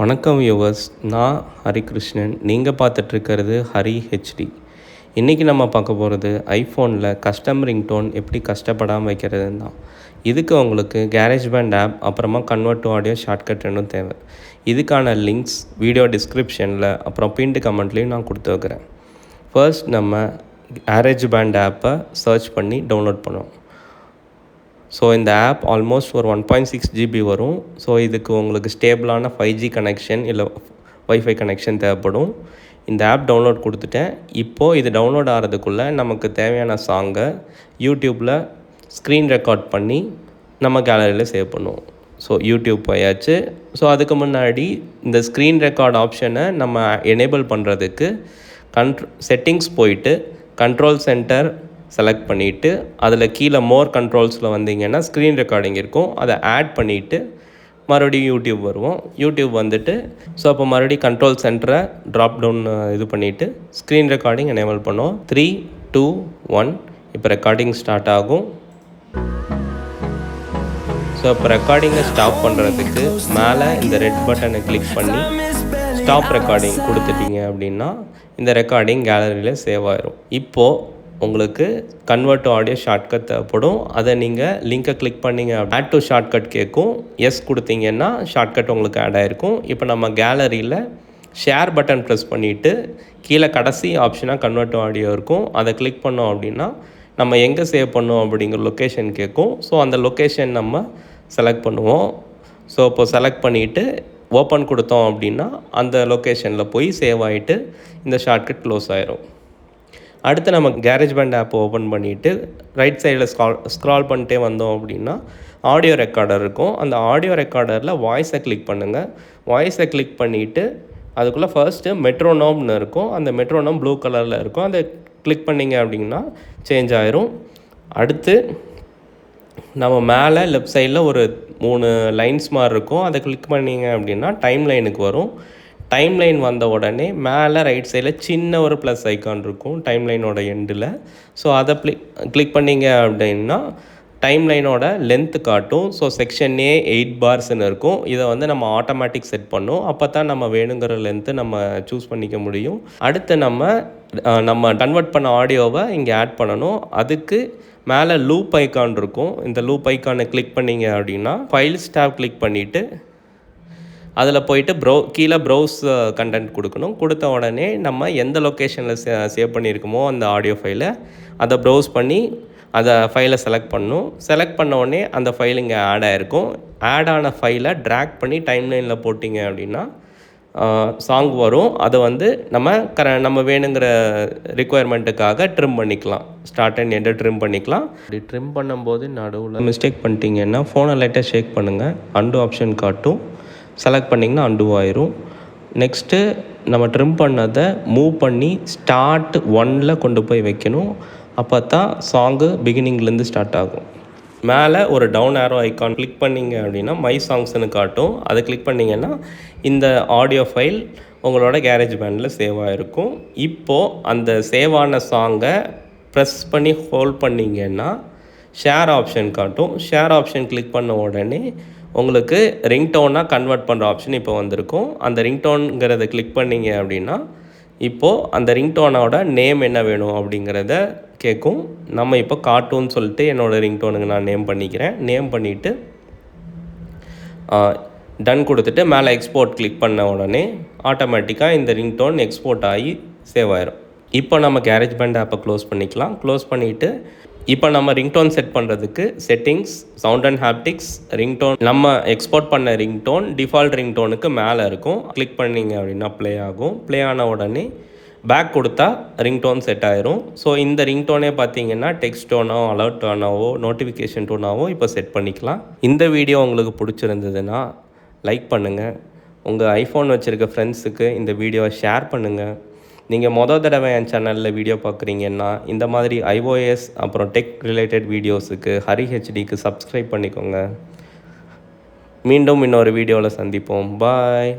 வணக்கம் யுவர்ஸ் நான் ஹரிகிருஷ்ணன். நீங்கள் பார்த்துட்ருக்கிறது ஹரி ஹெச்டி இன்றைக்கி நம்ம பார்க்க போகிறது ஐஃபோனில் கஸ்டம் ரிங்டோன் எப்படி கஷ்டப்படாமல் வைக்கிறதுன்னு தான். இதுக்கு உங்களுக்கு கேரேஜ் பேண்ட் ஆப் அப்புறமா கன்வெர்ட் டு ஆடியோ ஷார்ட்கட் ரெண்டும் தேவை. இதுக்கான லிங்க்ஸ் வீடியோ டிஸ்கிரிப்ஷனில் அப்புறம் பின்டு கமெண்ட்லேயும் நான் கொடுத்து வைக்கிறேன். ஃபர்ஸ்ட் நம்ம கேரேஜ் பேண்ட் ஆப்பை சர்ச் பண்ணி டவுன்லோட் பண்ணுவோம். ஸோ இந்த ஆப் ஆல்மோஸ்ட் ஒரு ஒன் பாயிண்ட் சிக்ஸ் ஜிபி வரும். ஸோ இதுக்கு உங்களுக்கு ஸ்டேபிளான ஃபைவ் ஜி கனெக்ஷன் இல்லை ஒய்ஃபை கனெக்ஷன் தேவைப்படும். இந்த ஆப் டவுன்லோட் கொடுத்துட்டேன். இப்போது இது டவுன்லோட் ஆகிறதுக்குள்ளே நமக்கு தேவையான சாங்கை யூடியூப்பில் ஸ்க்ரீன் ரெக்கார்ட் பண்ணி நம்ம கேலரியில் சேவ் பண்ணுவோம். ஸோ யூடியூப் போயாச்சு. ஸோ அதுக்கு முன்னாடி இந்த ஸ்க்ரீன் ரெக்கார்ட் ஆப்ஷனை நம்ம எனேபிள் பண்ணுறதுக்கு கண்ட்ரோ செட்டிங்ஸ் போயிட்டு கண்ட்ரோல் சென்டர் செலக்ட் பண்ணிவிட்டு அதில் கீழே மோர் கண்ட்ரோல்ஸில் வந்தீங்கன்னா ஸ்க்ரீன் ரெக்கார்டிங் இருக்கும். அதை ஆட் பண்ணிவிட்டு மறுபடியும் யூடியூப் வருவோம். யூடியூப் வந்துட்டு ஸோ அப்போ மறுபடியும் கண்ட்ரோல் சென்டரை ட்ராப் டவுன் இது பண்ணிவிட்டு ஸ்க்ரீன் ரெக்கார்டிங் எனேபிள் பண்ணுவோம். த்ரீ டூ ஒன் இப்போ ரெக்கார்டிங் ஸ்டார்ட் ஆகும். ஸோ இப்போ ரெக்கார்டிங்கை ஸ்டாப் பண்ணுறதுக்கு மேலே இந்த ரெட் பட்டனை கிளிக் பண்ணி ஸ்டாப் ரெக்கார்டிங் கொடுத்துட்டீங்க அப்படின்னா இந்த ரெக்கார்டிங் கேலரியில் சேவ் ஆயிரும். இப்போது உங்களுக்கு கன்வெர்ட் டு ஆடியோ ஷார்ட்கட் தேவைப்படும். அதை நீங்கள் லிங்கை கிளிக் பண்ணிங்க ஆட் டு ஷார்ட்கட் கேட்கும். எஸ் கொடுத்தீங்கன்னா ஷார்ட்கட் உங்களுக்கு ஆட் ஆகிருக்கும் இப்போ நம்ம கேலரியில் ஷேர் பட்டன் ப்ரெஸ் பண்ணிவிட்டு கீழே கடைசி ஆப்ஷனாக கன்வெர்ட் டு ஆடியோ இருக்கும். அதை கிளிக் பண்ணோம் அப்படின்னா நம்ம எங்கே சேவ் பண்ணோம் அப்படிங்கிற லொக்கேஷன் கேட்கும். ஸோ அந்த லொக்கேஷன் நம்ம செலக்ட் பண்ணுவோம். ஸோ இப்போ செலக்ட் பண்ணிவிட்டு ஓப்பன் கொடுத்தோம் அப்படின்னா அந்த லொக்கேஷனில் போய் சேவ் ஆகிட்டு இந்த ஷார்ட்கட் க்ளோஸ் ஆயிரும். அடுத்து நம்ம கேரேஜ் பேண்ட் ஆப் ஓப்பன் பண்ணிவிட்டு ரைட் சைடில் ஸ்க்ரால் ஸ்க்ரால் பண்ணிட்டே வந்தோம் அப்படின்னா ஆடியோ ரெக்கார்டர் இருக்கும். அந்த ஆடியோ ரெக்கார்டரில் வாய்ஸை கிளிக் பண்ணுங்கள் வாய்ஸை கிளிக் பண்ணிவிட்டு அதுக்குள்ளே ஃபர்ஸ்ட்டு மெட்ரோனோம்னு இருக்கும். அந்த மெட்ரோனோம் ப்ளூ கலரில் இருக்கும். அதை கிளிக் பண்ணிங்க அப்படின்னா சேஞ்ச் ஆயிரும். அடுத்து நம்ம மேலே லெஃப்ட் சைடில் ஒரு மூணு லைன்ஸ் மாதிரி இருக்கும். அதை கிளிக் பண்ணிங்க அப்படின்னா டைம் லைனுக்கு வரும். டைம் லைன் வந்த உடனே மேலே ரைட் சைடில் சின்ன ஒரு ப்ளஸ் ஐக்கான் இருக்கும் டைம் லைனோட எண்டில் ஸோ அதை ப்ளி கிளிக் பண்ணிங்க அப்படின்னா டைம் லைனோட லென்த்து காட்டும். ஸோ செக்ஷன் ஏ எயிட் பார்ஸ்ன்னு இருக்கும். இதை வந்து நம்ம ஆட்டோமேட்டிக் செட் பண்ணும். அப்போ தான் நம்ம வேணுங்கிற லென்த்து நம்ம சூஸ் பண்ணிக்க முடியும். அடுத்து நம்ம நம்ம கன்வெர்ட் பண்ண ஆடியோவை இங்கே ஆட் பண்ணணும். அதுக்கு மேலே லூப் ஐக்கான் இருக்கும். இந்த லூப் ஐக்கானை கிளிக் பண்ணிங்க அப்படின்னா ஃபைல்ஸ் டேப் கிளிக் பண்ணிவிட்டு அதில் போயிட்டு ப்ரௌ கீழே ப்ரௌஸ் கண்டென்ட் கொடுக்கணும். கொடுத்த உடனே நம்ம எந்த லொக்கேஷனில் சே சேவ் பண்ணியிருக்கோமோ அந்த ஆடியோ ஃபைலை அதை ப்ரௌஸ் பண்ணி அதை ஃபைலை செலக்ட் பண்ணணும். செலக்ட் பண்ண உடனே அந்த ஃபைல் இங்கே ஆட் ஆகிருக்கும் ஆட் ஆன ஃபைலை ட்ராக் பண்ணி டைம்லைனில் போட்டிங்க அப்படின்னா சாங் வரும். அதை வந்து நம்ம கர நம்ம வேணுங்கிற ரிக்குவயர்மெண்ட்டுக்காக ட்ரிம் பண்ணிக்கலாம். ஸ்டார்ட் அண்ட் எண்டை ட்ரிம் பண்ணிக்கலாம். அப்படி ட்ரிம் பண்ணும்போது நடுவில் மிஸ்டேக் பண்ணிட்டீங்கன்னா ஃபோனை லைட்டாக ஷேக் பண்ணுங்கள் அண்டு ஆப்ஷன் காட்டும். செலக்ட் பண்ணிங்கன்னா அண்டு ஆயிரும். நெக்ஸ்ட்டு நம்ம ட்ரிம் பண்ணதை மூவ் பண்ணி ஸ்டார்ட் ஒனில் கொண்டு போய் வைக்கணும். அப்போ தான் சாங்கு பிகினிங்லேருந்து ஸ்டார்ட் ஆகும். மேலே ஒரு டவுன் ஆரோ ஐக்கான் கிளிக் பண்ணிங்க அப்படின்னா மை சாங்ஸ்னு காட்டும். அதை கிளிக் பண்ணிங்கன்னா இந்த ஆடியோ ஃபைல் உங்களோட கேரேஜ் பேண்டில் சேவ் ஆகிருக்கும் இப்போது அந்த சேவ் ஆன சாங்கை ப்ரெஸ் பண்ணி ஹோல்ட் பண்ணிங்கன்னா ஷேர் ஆப்ஷன் காட்டும். ஷேர் ஆப்ஷன் கிளிக் பண்ண உடனே உங்களுக்கு ரிங்டோனாக கன்வெர்ட் பண்ணுற ஆப்ஷன் இப்போ வந்திருக்கும். அந்த ரிங்டோனுங்கிறத கிளிக் பண்ணிங்க அப்படின்னா இப்போது அந்த ரிங்டோனோட நேம் என்ன வேணும் அப்படிங்கிறத கேட்கும். நம்ம இப்போ கார்ட்டூன் சொல்லிட்டு என்னோடய ரிங்டோனுக்கு நான் நேம் பண்ணிக்கிறேன். நேம் பண்ணிவிட்டு டன் கொடுத்துட்டு மேலே எக்ஸ்போர்ட் கிளிக் பண்ண உடனே ஆட்டோமேட்டிக்காக இந்த ரிங்டோன் எக்ஸ்போர்ட் ஆகி சேவ் ஆயிரும். இப்போ நம்ம கேரேஜ் பேண்ட் ஆப்பை க்ளோஸ் பண்ணிக்கலாம். க்ளோஸ் பண்ணிவிட்டு இப்போ நம்ம ரிங்டோன் செட் பண்ணுறதுக்கு settings sound and haptics ringtone நம்ம எக்ஸ்போர்ட் பண்ண ரிங்டோன் டிஃபால்ட் ரிங்டோனுக்கு மேலே இருக்கும். கிளிக் பண்ணிங்க அப்படின்னா ப்ளே ஆகும். ப்ளே ஆன உடனே பேக் கொடுத்தா ரிங்டோன் செட் ஆயிரும். ஸோ இந்த ரிங்டோனே பார்த்தீங்கன்னா டெக்ஸ்ட் டோனோ அலர்ட் டோனாவோ நோட்டிஃபிகேஷன் டோனாவோ இப்போ செட் பண்ணிக்கலாம். இந்த வீடியோ உங்களுக்கு பிடிச்சிருந்ததுன்னா லைக் பண்ணுங்கள் உங்கள் ஐஃபோன் வச்சுருக்க ஃப்ரெண்ட்ஸுக்கு இந்த வீடியோவை ஷேர் பண்ணுங்கள் நீங்கள் மொதல் தடவை என் சேனலில் வீடியோ பார்க்குறீங்கன்னா இந்த மாதிரி ஐஓஎஸ் அப்புறம் டெக் ரிலேட்டட் வீடியோஸுக்கு ஹரி ஹெச்டிக்கு சப்ஸ்கிரைப் பண்ணிக்கோங்க. மீண்டும் இன்னொரு வீடியோவில் சந்திப்போம். பாய்